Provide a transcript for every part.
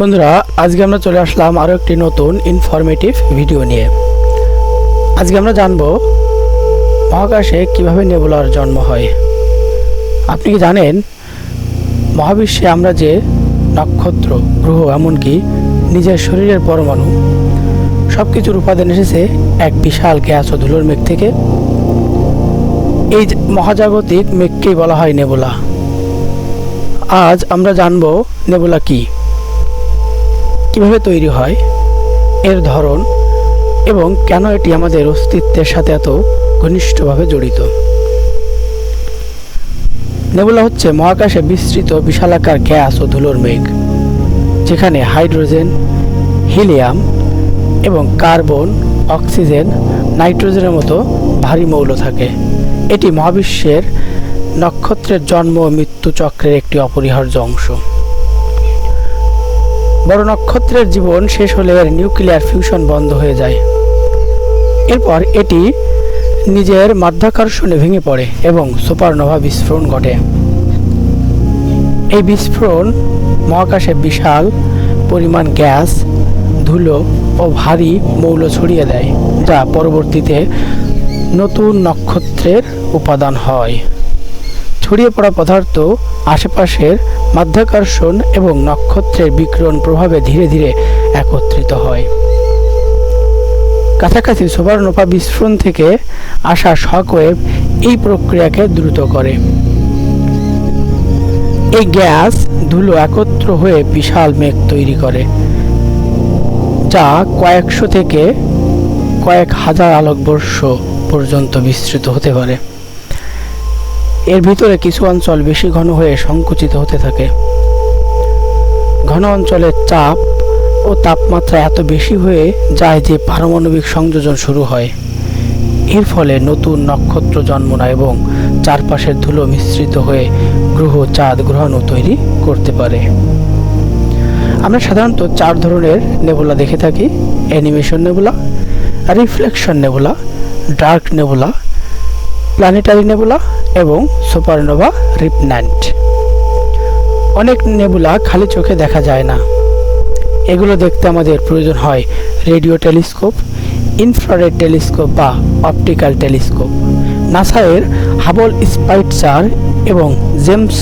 বন্ধুরা, আজকে আমরা চলে আসলাম আরও একটি নতুন ইনফরমেটিভ ভিডিও নিয়ে। আজকে আমরা জানব, মহাকাশে কীভাবে নেবুলার জন্ম হয়। আপনি কি জানেন, মহাবিশ্বে আমরা যে নক্ষত্র, গ্রহ, এমনকি নিজের শরীরের পরমাণু সব কিছুর উপাদান এসেছে এক বিশাল গ্যাস ও ধুলোর মেঘ থেকে। এই মহাজাগতিক মেঘকেই বলা হয় নেবুলা। আজ আমরা জানব, নেবুলা কি? কীভাবে তৈরি হয়, এর ধরন এবং কেন এটি আমাদের অস্তিত্বের সাথে এত ঘনিষ্ঠভাবে জড়িত। নেবুলা হচ্ছে মহাকাশে বিস্তৃত বিশালাকার গ্যাস ও ধুলোর মেঘ, যেখানে হাইড্রোজেন, হিলিয়াম এবং কার্বন, অক্সিজেন, নাইট্রোজেনের মতো ভারী মৌল থাকে। এটি মহাবিশ্বের নক্ষত্রের জন্ম ও মৃত্যু চক্রের একটি অপরিহার্য অংশ। বড় নক্ষত্রের জীবন শেষ হলে এর নিউক্লিয়ার ফিউশন বন্ধ হয়ে যায়। এরপর এটি নিজের মাধ্যাকর্ষণে ভেঙে পড়ে এবং সুপারনোভা বিস্ফোরণ ঘটে। এই বিস্ফোরণ মহাকাশে বিশাল পরিমাণ গ্যাস, ধুলো ও ভারী মৌল ছড়িয়ে দেয়, যা পরবর্তীতে নতুন নক্ষত্রের উপাদান হয়। ছড়িয়ে পড়া পদার্থ আশেপাশের মাধ্যাকর্ষণ এবং নক্ষত্রের বিকিরণ প্রভাবে ধীরে ধীরে একত্রিত হয়। কাছাকাছি সুপারনোভা বিস্ফোরণ থেকে আসা শকওয়েভ এই প্রক্রিয়াকে দ্রুত করে। এই গ্যাস ধুলো একত্র হয়ে বিশাল মেঘ তৈরি করে, যা কয়েকশো থেকে কয়েক হাজার আলোকবর্ষ পর্যন্ত বিস্তৃত হতে পারে। এর ভিতরে কিছু অঞ্চল বেশি ঘন হয়ে সংকুচিত হতে থাকে। ঘন অঞ্চলের চাপ ও তাপমাত্রা এত বেশি হয়ে যায় যে পারমাণবিক সংযোজন শুরু হয়। এর ফলে নতুন নক্ষত্র জন্ম নেয় এবং চারপাশের ধুলো মিশ্রিত হয়ে গ্রহ চাঁদ গ্রহাণু তৈরি করতে পারে। আমরা সাধারণত চার ধরনের নেবুলা দেখে থাকি। Animation nebula, reflection nebula, dark nebula planetary nebula এবং সুপারনোভা রিপন্যান্ট অনেক নেবুলা খালি চোখে দেখা যায় না। এগুলো দেখতে আমাদের প্রয়োজন হয় রেডিও টেলিস্কোপ ইনফ্রারেড টেলিস্কোপ বা অপটিক্যাল টেলিস্কোপ নাসা এর হাবল স্পাইটচার এবং জেমস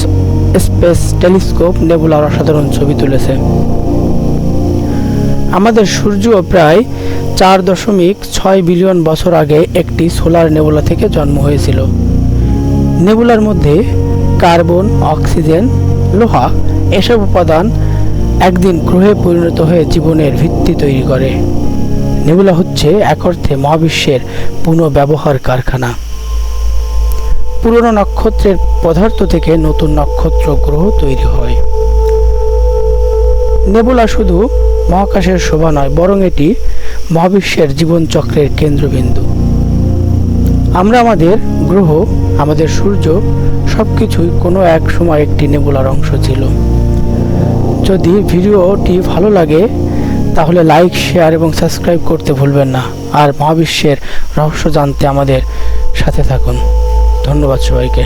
স্পেস টেলিস্কোপ নেবুলার অসাধারণ ছবি তুলেছে। আমাদের সূর্য প্রায় চার দশমিক ছয় বিলিয়ন বছর আগে একটি সোলার নেবুলা থেকে জন্ম হয়েছিল। নেবুলার মধ্যে কার্বন, অক্সিজেন, লোহা এসব উপাদান একদিন গ্রহে পরিণত হয়ে জীবনের ভিত্তি তৈরি করে। নেবুলা হচ্ছে এক অর্থে মহাবিশ্বের পুনঃব্যবহার কারখানা। পুরনো নক্ষত্রের পদার্থ থেকে নতুন নক্ষত্র গ্রহ তৈরি হয়। নেবুলা শুধু মহাকাশের শোভা নয়, বরং এটি মহাবিশ্বের জীবনচক্রের কেন্দ্রবিন্দু। আমরা আমাদের গ্রহ, আমাদের সূর্য সব কিছুই কোনো এক সময় একটি নেবুলার অংশ ছিল। যদি ভিডিওটি ভালো লাগে, তাহলে লাইক, শেয়ার এবং সাবস্ক্রাইব করতে ভুলবেন না। আর মহাবিশ্বের রহস্য জানতে আমাদের সাথে থাকুন। ধন্যবাদ সবাইকে।